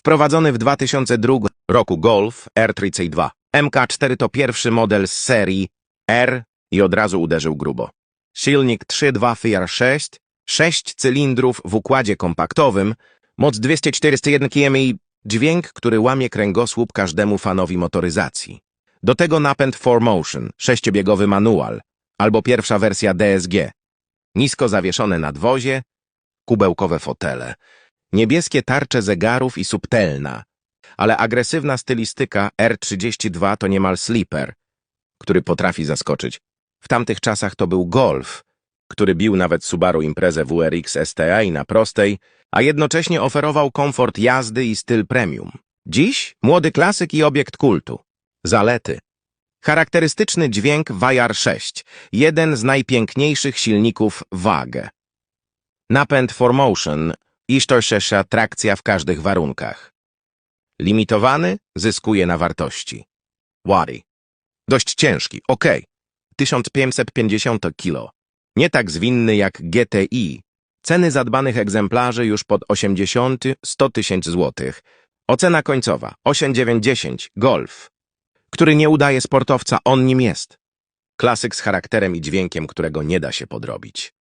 Wprowadzony w 2002 roku Golf R32. MK4 to pierwszy model z serii R i od razu uderzył grubo. Silnik 3.2 FR6, 6 cylindrów w układzie kompaktowym, moc 241 km i dźwięk, który łamie kręgosłup każdemu fanowi motoryzacji. Do tego napęd 4Motion, sześciobiegowy manual, albo pierwsza wersja DSG. Nisko zawieszone nadwozie, kubełkowe fotele, niebieskie tarcze zegarów i subtelna, ale agresywna stylistyka R32 to niemal sleeper, który potrafi zaskoczyć. W tamtych czasach to był Golf, który bił nawet Subaru Imprezę WRX STI na prostej, a jednocześnie oferował komfort jazdy i styl premium. Dziś młody klasyk i obiekt kultu. Zalety. Charakterystyczny dźwięk Vajar 6, jeden z najpiękniejszych silników WAG. Napęd 4Motion i sztorszesza trakcja w każdych warunkach. Limitowany zyskuje na wartości. Wady. Dość ciężki, ok. 1550 kg. Nie tak zwinny jak GTI. Ceny zadbanych egzemplarzy już pod 80-100 tysięcy złotych. Ocena końcowa 8,910 Golf. Który nie udaje sportowca, on nim jest. Klasyk z charakterem i dźwiękiem, którego nie da się podrobić.